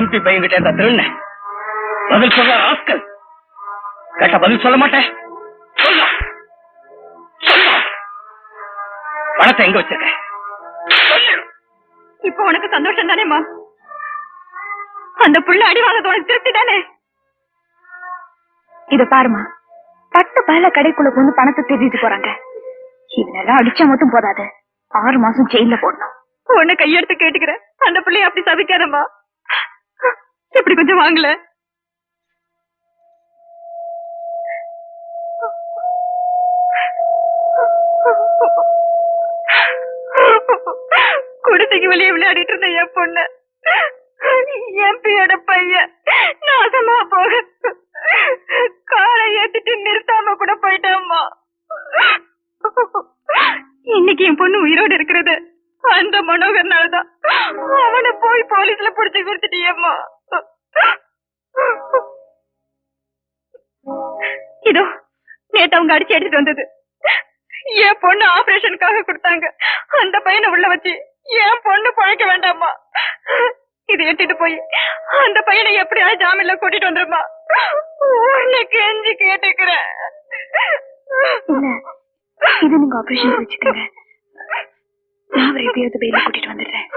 MP பையன் கிட்ட இருந்தா திருண்ண. பதில் சொல்ற ஆஸ்கல் கேட்ட பதில் சொல்ல மாட்டேன். சொல்ல சொல்லு. பணத்தை எங்க வச்சிருக்க? இப்ப உனக்கு சந்தோஷம் தானேமா அந்த புள்ள அடி வாங்கறது உனக்கு திருப்தி தானே? இத பாருமா பட்டு பல கடைக்குள்ள கொண்டு பணத்தை திருடிட்டு போறாங்க. இவனெல்லாம் அடிச்சா மட்டும் போதாது. ஆறு மாசம் ஜெயில போடணும். உன்னை கையெடுத்து கேட்டுக்கிறேன். அந்த பிள்ளைய அப்படி சபிக்காதம்மா. இப்படி கொஞ்சம் வாங்கல? குடிசைக்கு வெளியே விளையாடிட்டு இருந்த என் பொண்ணு. எம்பியோட பையன். நாசமா போக. காரை ஏத்திட்டு நிறுத்தாம கூட போயிட்டாம்மா. இன்னைக்கு என் பொண்ணு உயிரோடு இருக்கிறது. அந்த மனோகர்னாலதான். அவனை போய் போலீஸ்ல புடிச்சு கொடுத்துட்டியம்மா இதோ நேத்து அவங்க அடிச்சு எடுத்துட்டு வந்தது. என் பொண்ணு ஆபரேஷனுக்காக கொடுத்தாங்க. அந்த பையனை உள்ள வச்சு என் பொண்ணு பழைக்க வேண்டாமா இது எட்டிட்டு போய் அந்த பையனை எப்படியாவது ஜாமீன்ல கூட்டிட்டு வந்துருமா உன்னை கெஞ்சி கேட்டுக்கிறேன். இது நீங்க ஆபரேஷன் வச்சுக்கோங்க நான் அவரை எப்படியாவது வெயில கூட்டிட்டு வந்துடுறேன்.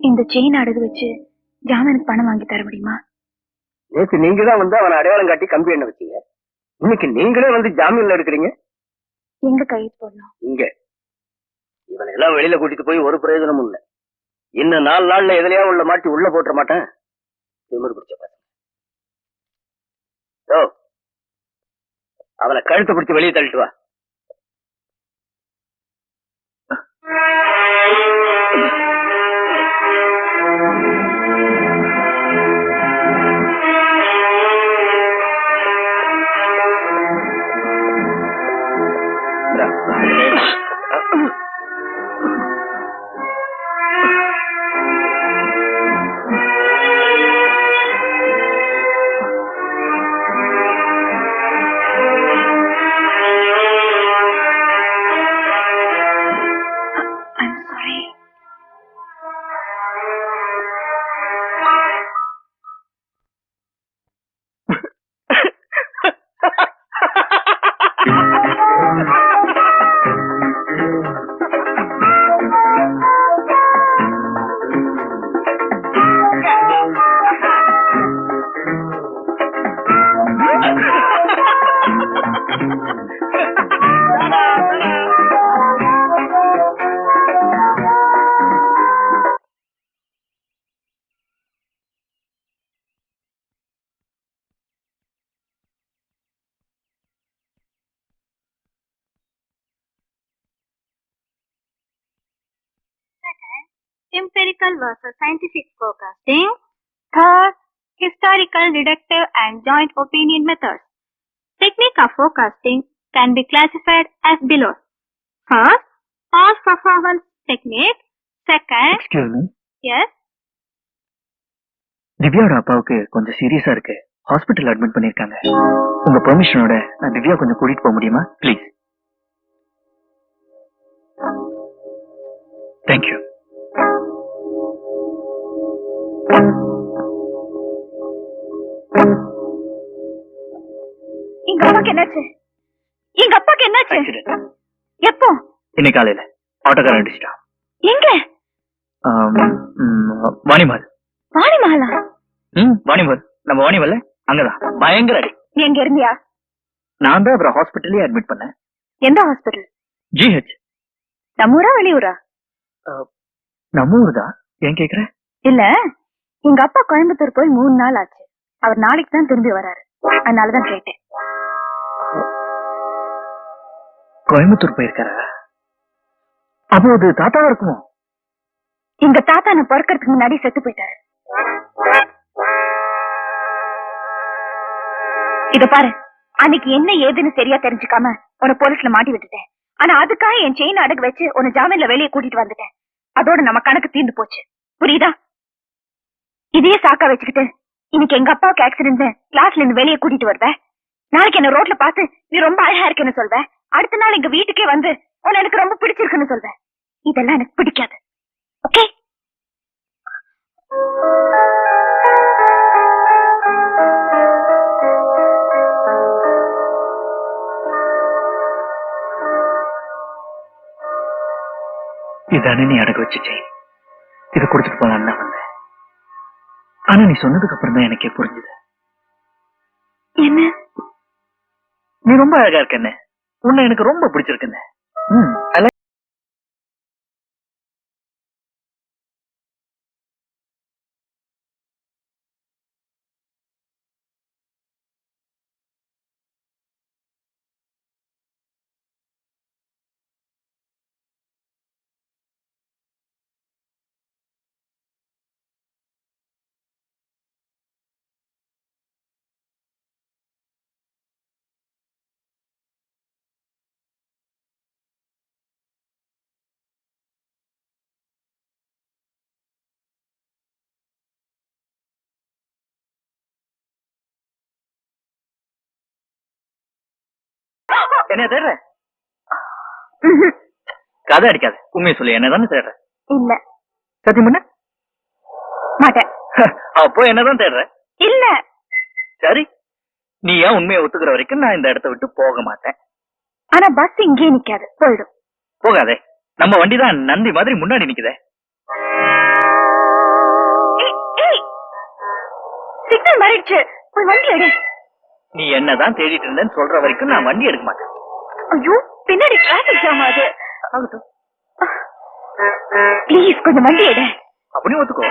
இந்த செயின் அடகு வச்சு ஜாமனுக்கு பணம் வாங்கி தர முடியுமா? நேத்து நீங்க தான் வந்து அவனை அடையாளம் காட்டி கம்பி எண்ண வச்சீங்க. இன்னைக்கு நீங்களே வந்து ஜாமீன்ல எடுக்கிறீங்க? எங்க கையெழுத்து போடணும்? இங்க. இவனை எல்லாம் வெளியில கூட்டிட்டு போய் ஒரு பிரயோஜனமும் இல்ல. இன்னும் நாலு நாள்ல எதுலயா உள்ள மாட்டி உள்ள போட்டுற மாட்டேன். திமிரு பிடிச்ச பசங்க. யோ, அவனை கழுத்தை பிடிச்சு வெளியே தள்ளிட்டு வா. Empirical versus scientific forecasting. Third, historical, deductive, and joint opinion methods. Technique of forecasting can be classified as below. First, past performance technique. Second, excuse me yes, திவ்யாவோட அப்பாவுக்கு கொஞ்சம் சீரியஸா இருக்கு ஹாஸ்பிட்டல் அட்மிட் பண்ணிருக்காங்க உங்க பெர்மிஷனோட நான் திவ்யா கொஞ்சம் கூட்டிட்டு போக முடியுமா ப்ளீஸ் தேங்க்யூ அப்பாக்கு என்னாச்சு? எங்க அப்பாக்கு என்னாச்சு? எப்போ? இன்னைக்கு காலையில. ஆட்டோக்காரன் அடிச்சிட்டான். எங்க? வாணிமல் வாணி மகளா ம் வாணிமல் நம்ம அங்கதான். பயங்கர அடி. நீ எங்க இருந்தியா? நான் தான் அப்புறம் ஹாஸ்பிட்டல்லே அட்மிட் பண்ணேன். எந்த ஹாஸ்பிட்டல்? ஜிஹெச். நம்ம ஊரா வெளியூரா? நம்ம ஊர் தான் ஏன் கேக்குற? இல்ல எங்க அப்பா கோயம்புத்தூர் போய் மூணு நாள் ஆச்சு. அவர் நாளைக்கு தான் திரும்பி வராரு. அதனாலதான் கேட்டேன். கோயம்புத்தூர் போயிருக்காரா? அப்போ அது தாத்தாவா இருக்குமோ? எங்க தாத்தா நான் பிறக்கிறதுக்கு முன்னாடி செத்து போயிட்டாரு. இத பாரு அன்னைக்கு என்ன ஏதுன்னு சரியா தெரிஞ்சுக்காம உன போலீஸ்ல மாட்டி விட்டுட்டேன். ஆனா அதுக்காக என் செயின் அடகு வச்சு உன ஜாமீன்ல வெளியே கூட்டிட்டு வந்துட்டேன். அதோட நம்ம கணக்கு தீர்ந்து போச்சு. புரியுதா? இதையே சாக்கா வச்சுக்கிட்டு இன்னைக்கு எங்க அப்பாவுக்கு ஆக்சிடென்ட் கிளாஸ்ல இருந்து வெளியே கூட்டிட்டு வருவ? நாளைக்கு என்ன ரோட்ல பார்த்து நீ ரொம்ப அழகா இருக்குன்னு சொல்வ? அடுத்த நாள் எங்க வீட்டுக்கே வந்து உன்னை எனக்கு ரொம்ப பிடிச்சிருக்குன்னு சொல்வ இதெல்லாம் எனக்கு பிடிக்காது. ஓகே இதானே நீ அடகு வச்ச செயின் இதை கொடுத்துட்டு போலான்னு தான் வந்தேன். ஆனா நீ சொன்னதுக்கு அப்புறம் தான் எனக்கே புரிஞ்சுது. என்ன? நீ ரொம்ப அழகா இருக்கண்ணே உன்னை எனக்கு ரொம்ப பிடிச்சிருக்குன்னு. என்ன தேடுற. கதை அடிக்காத. உண்மையை சொல்லு என்னதானே தேடுற? இல்ல. சத்தியம் பண்ண. மாட்டேன். அப்போ என்னதான் தேடுற? இல்ல. சரி. நீ ஏன் உண்மையை ஒத்துக்கிற வரைக்கும் நான் இந்த இடத்த விட்டு போக மாட்டேன். ஆனா பஸ் இங்கே நிக்காது. போயிடும். போகாதே. நம்ம வண்டி தான் நந்தி மாதிரி முன்னாடி நிக்குதே. சிக்னல் மாறிடுச்சு. போய் வண்டி எடு. நீ என்னதான் தேடிட்டு இருந்தேன்னு சொல்ற வரைக்கும் நான் வண்டி எடுக்க மாட்டேன். ஐயோ பின்னாடி டிராபிக் ஜாம் ஆகுது. ஆகட்டும். ப்ளீஸ் கொஞ்சம் வண்டி எடு. அப்படி ஒத்துக்கோ.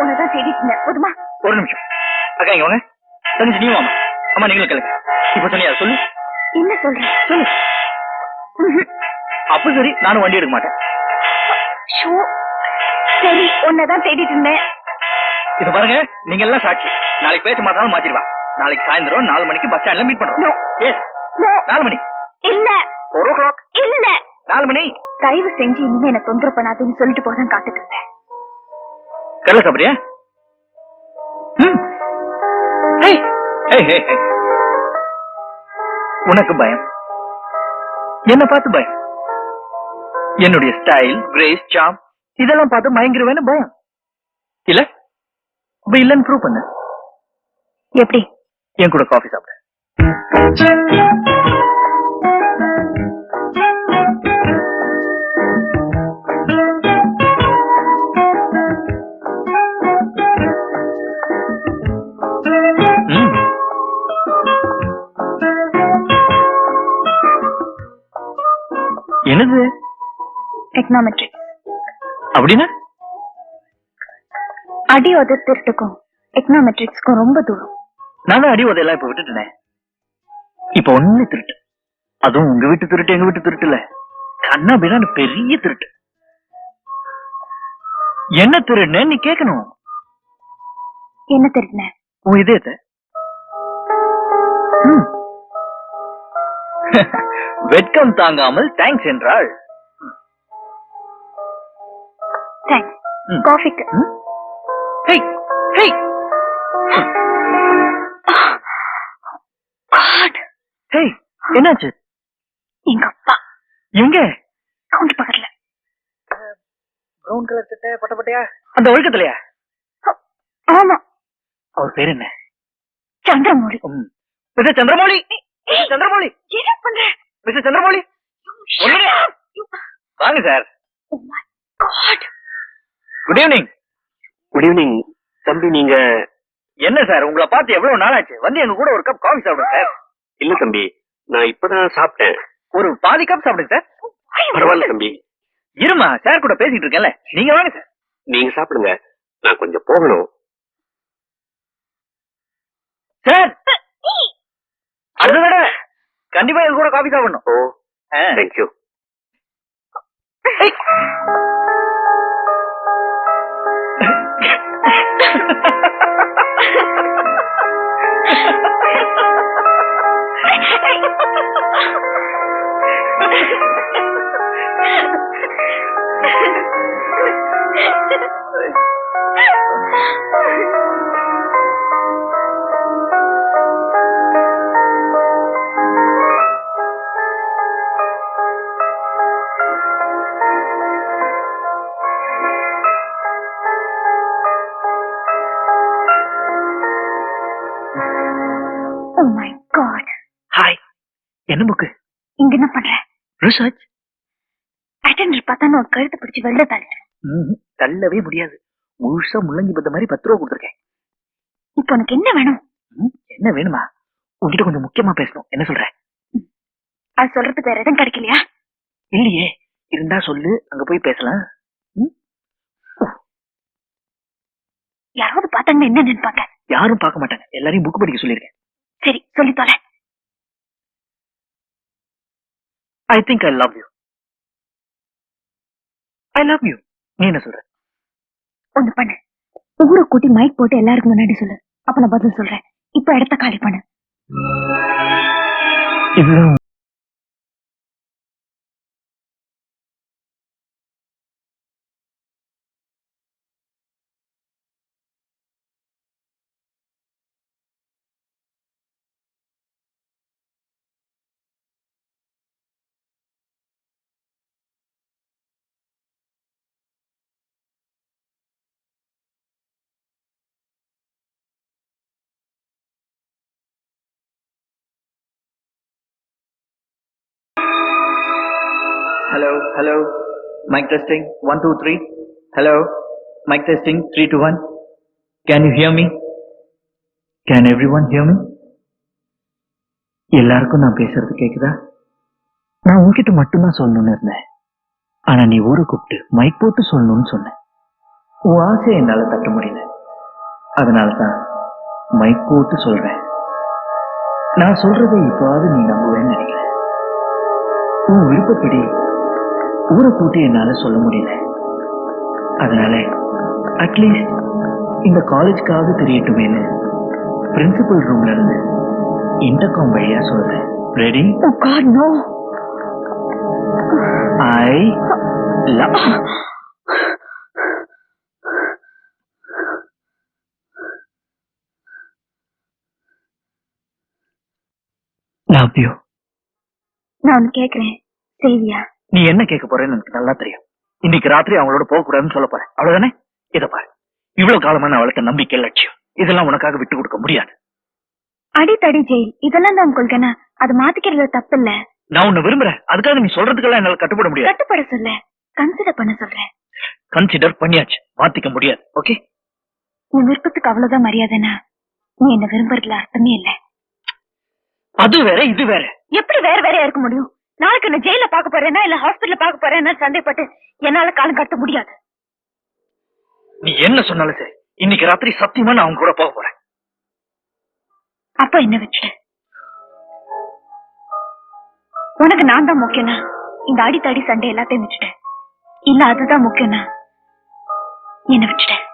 உன்னதான் தேடிட்டு இருந்தேன் போதுமா? ஒரு நிமிஷம். அக்கா இங்க வாங்க. தங்கச்சி நீ வாமா அம்மா நீங்களும் கேளுங்க இப்ப சொன்னியா சொல்லு. என்ன சொல்ற? சொல்லு. அப்ப சரி நானும் வண்டி எடுக்க மாட்டேன். சரி உன்னதான் தேடிட்டு இருந்தேன் இது பாருங்க நீங்க எல்லாம் சாட்சி. நாளைக்கு பேச மாட்டாலும் மாத்திடுவா. நாளைக்கு சாயந்தரம் நாலு மணிக்கு பஸ் ஸ்டாண்ட்ல மீட். பண்றோம். எஸ். நாலு மணி. இல்ல. ஓ கிளாக் இல்ல. நாலு மணி. தயவு செஞ்சு இனிமே என்ன தொந்தரவு பண்ணாதுன்னு சொல்லிட்டு போதான் காத்துட்டு இருந்தேன். கடல சாப்பிடுறியா. உனக்கு பயம். என்ன பார்த்து பயம். என்னுடைய ஸ்டைல் கிரேஸ் சாம் இதெல்லாம் பார்த்து மயங்கிருவேன்னு பயம். இல்ல? அப்ப இல்லன்னு ப்ரூவ் பண்ணு. எப்படி? என் கூட காஃபி சாப்பிடு. என்னது? எக்கனாமெட்ரிக்ஸ் அப்படின்னா? அடி உத திருட்டுக்கும் எக்கனாமெட்ரிக்ஸ்க்கும் ரொம்ப தூரம். நானும் அடி உதையெல்லாம் இப்ப விட்டுட்டேனே. இப்ப ஒண்ணு திருட்டு. அதுவும் உங்க வீட்டு திருட்டு எங்க வீட்டு திருட்டு இல்ல. கண்ணா பின்னான்னு பெரிய திருட்டு. என்ன திருடுன நீ கேட்கணும் என்ன தெரியுன உன் இதயத்தை. வெட்கம் தாங்காமல் தேங்க்ஸ் என்றாள். தேங்க்ஸ். காஃபிக்கு. என்னாச்சு? எங்க? அப்பா இவங்க கவுண்ட் பக்கத்துல. பிரவுன் கலர் சட்டை பட்ட பட்டையா? அந்த ஒழுக்கத்திலயா? ஆமா. அவர் பேர் என்ன? சந்திரமௌலி. ம். மிஸ்டர் சந்திரமௌலி. சந்திரமௌலி. என்ன பண்ற? மிஸ்டர் சந்திரமௌலி. வாங்க sir. Oh my God. Good evening good evening தம்பி நீங்க என்ன சார் உங்களை பார்த்து எவ்வளவு நாள் ஆச்சு வந்து எங்க கூட ஒரு கப் காஃபி சாப்பிடுங்க சார். இல்ல தம்பி நான் இப்பதான் சாப்பிட்டேன். ஒரு பாதி கப் சாப்பிடுங்க சார். பரவாயில்ல தம்பி. இருமா சார் கூட பேசிட்டு இருக்கேன்ல. நீங்க வாங்க சார். நீங்க சாப்பிடுங்க. நான் கொஞ்சம் போகணும். சார்! அடுத்த கண்டிப்பா எங்க கூட காஃபி சாப்பிடணும். ஓ. தேங்க்யூ ரிசர்ச் அட்டெண்டர் பார்த்தா நான் கழுத்தை பிடிச்சி வெளில தள்ளிட்டேன். தள்ளவே முடியாது. முழுசா முள்ளங்கி பத்த மாதிரி பத்து ரூபா கொடுத்துருக்கேன். இப்போ உனக்கு என்ன வேணும்? என்ன வேணுமா? உன்கிட்ட கொஞ்சம் முக்கியமா பேசணும். என்ன சொல்ற? அது சொல்றதுக்கு வேற இடம் கிடைக்கலையா? இல்லையே. இருந்தா சொல்லு. அங்க போய் பேசலாம். யாராவது பார்த்தாங்கன்னா என்ன நினைப்பாங்க. யாரும் பார்க்க மாட்டாங்க. எல்லாரையும் புக் படிக்க சொல்லியிருக்கேன். சரி சொல்லி தொலை. I think I love you I love you நீ என்ன சொல்ற? ஒண்ணு பண்ணு. ஊரை கூட்டி மைக் போட்டு எல்லாருக்கும் முன்னாடி சொல்லு. அப்ப நான் பதில் சொல்றேன். இப்ப இடத்த காலி பண்ணு. இதுதான் hello hello mic testing one two three hello mic testing three two one can you hear me can everyone hear me எல்லாருக்கும் நான் பேசுறது கேக்குதா? நான் உன்கிட்ட மட்டும்தான் சொல்லணும்னு இருந்தேன். ஆனா நீ ஊரை கூப்பிட்டு மைக் போட்டு சொல்லணும்னு சொன்னேன். உன் ஆசையை என்னால தட்ட முடியல. அதனால தான் மைக் போட்டு சொல்றேன். நான் சொல்றதை இப்போவாது நீ நம்புவேன்னு நினைக்கிறேன். உன் விருப்பப்படி ஊரை கூட்டி என்னால சொல்ல முடியல. அதனால அட்லீஸ்ட் இந்த காலேஜ்க்காவது தெரியட்டுமேனு பிரின்சிபல் ரூம்ல இருந்து இன்டர்காம் வழியா சொல்றேன். Ready I love love you நான் கேக்குறேன். செய்வியா? நீ என்ன கேட்க போறேன்னு எனக்கு நல்லா தெரியும். இன்னைக்கு ராத்திரி அவங்களோட போக கூடாதுன்னு சொல்ல போறேன். அவ்வளவுதானே? இத பாரு. இவ்வளவு காலமா நான் வளர்த்த நம்பிக்கை லட்சியம். இதெல்லாம் உனக்காக விட்டு கொடுக்க முடியாது. அடித்தடி ஜெயில். இதெல்லாம் தான் கொள்கனா. அது மாத்திக்கிறதுல தப்பு இல்ல நான் உன்னை விரும்புறேன். அதுக்காக நீ சொல்றதுக்கெல்லாம் என்னால கட்டுப்பட முடியாது. கட்டுப்பட சொல்ல. கன்சிடர் பண்ண சொல்றேன் கன்சிடர் பண்ணியாச்சு. மாத்திக்க முடியாது. ஓகே உன் விருப்பத்துக்கு அவ்வளவுதான் மரியாதைனா நீ என்ன விரும்புறதுல அர்த்தமே இல்ல. அது வேற இது வேற. எப்படி வேற வேறையா இருக்க முடியும்? நாளைக்கு என்ன ஜெயில பாக்க போறேன்னா இல்ல ஹாஸ்பிடல்ல பாக்க போறேன்னா சந்தேகப்பட்டு என்னால காலம் கடத்த முடியாது. நீ என்ன சொன்னாலும் சரி இன்னைக்கு ராத்திரி சத்தியமா நான் அவங்க கூட போக போறேன். அப்ப என்ன வச்சுட்டு? உனக்கு நான் தான் முக்கியம்னா இந்த அடித்தடி சண்டை எல்லாத்தையும் வச்சுட்டேன் இல்ல அதுதான் முக்கியம்னா என்ன வச்சுட்டேன்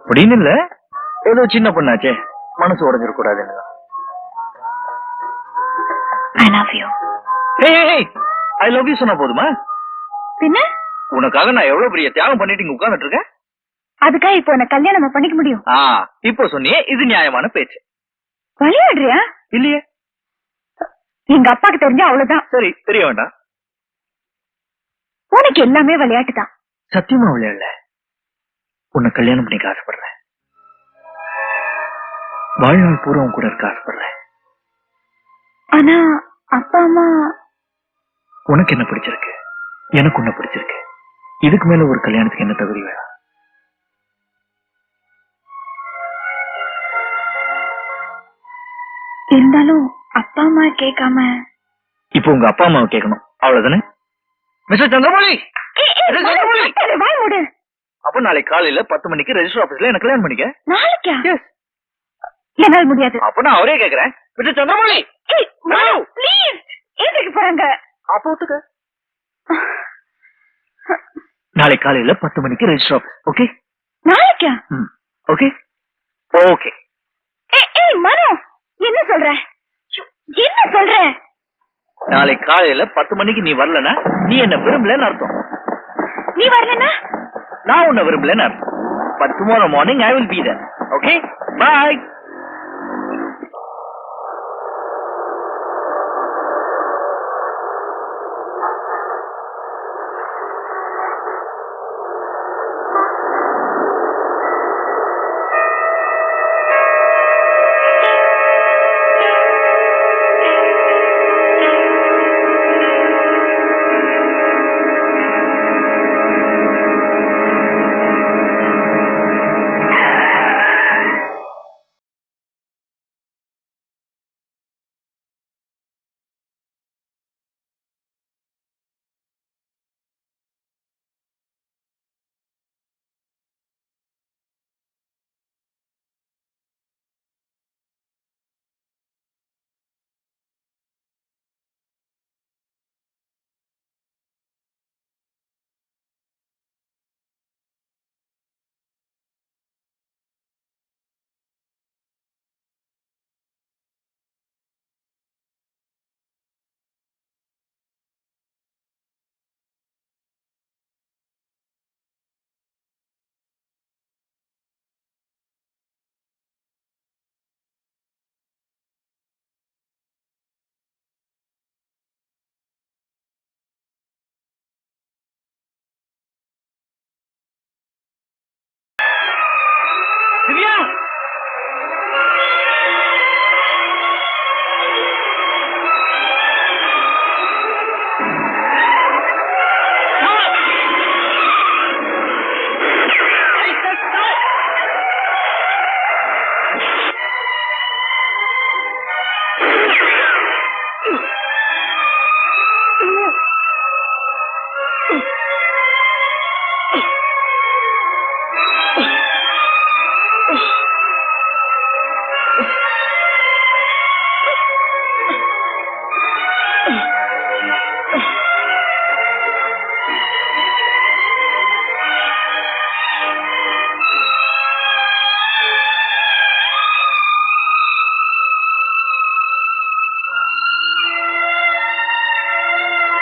அப்படின்னு இல்ல. ஏதோ சின்ன பொண்ணாச்சே. மனசு உடஞ்சிட கூடாதுன்னு. I love you I love you சொன்னா போதுமா? பின்ன? உனக்காக நான் எவ்வளவு பெரிய தியாகம் பண்ணிட்டு இங்க உட்கார்ந்துட்டு இருக்கேன்? அதுக்காக இப்போ உன்னை கல்யாணம் பண்ணிக்க முடியும். ஆ இப்போ சொன்னியே இது நியாயமான பேச்சு. விளையாடுறியா இல்லையே. எங்க அப்பாக்கு தெரிஞ்சா அவ்வளவுதான். சரி தெரிய வேண்டாம். உனக்கு எல்லாமே விளையாட்டு தான் சத்தியமா விளையாடல? உன்னை கல்யாணம் பண்ணிக்க ஆசைப்படுறேன். வாழ்நாள் பூரா உன் கூட இருக்க ஆசைப்படுறேன். ஆனா அப்பா அம்மா? உனக்கு என்ன பிடிச்சிருக்கு? எனக்கு உன்னை பிடிச்சிருக்கு. இதுக்கு மேல ஒரு கல்யாணத்துக்கு என்ன தகுதி வேணும்? இருந்தாலும் அப்பா அம்மா கேட்காம. இப்போ உங்க அப்பா அம்மாவை கேட்கணும். அவ்வளவுதானே? மிஸ்டர் சந்திரமௌலி! வாய் மூடு. அப்ப நாளைக்கு காலையில பத்து மணிக்கு ரெஜிஸ்டர் ஆபீஸ்ல எனக்கு கல்யாணம் பண்ணிக்க. நாளைக்கா? Yes. என்னால முடியாது. அப்ப நான் அவரே கேக்குறேன். மிஸ்டர் சந்திரமௌலி! ப்ளீஸ் ஏத்துக்கு போறாங்க. அப்ப ஒத்துக்க. நாளைக்கு காலையில பத்து மணிக்கு ரெஜிஸ்டர் ஆபீஸ் ஓகே நாளைக்கா? ஓகே ஓகே ஏய், ஏய் மனோ என்ன சொல்ற? என்ன சொல்ற? நாளைக்கு காலையில பத்து மணிக்கு நீ வரலனா நீ என்ன விரும்பலன்னு அர்த்தம். நீ வரலனா? நான் உன்னை விரும்பலன்னு அர்த்தம். But tomorrow morning I will be there okay bye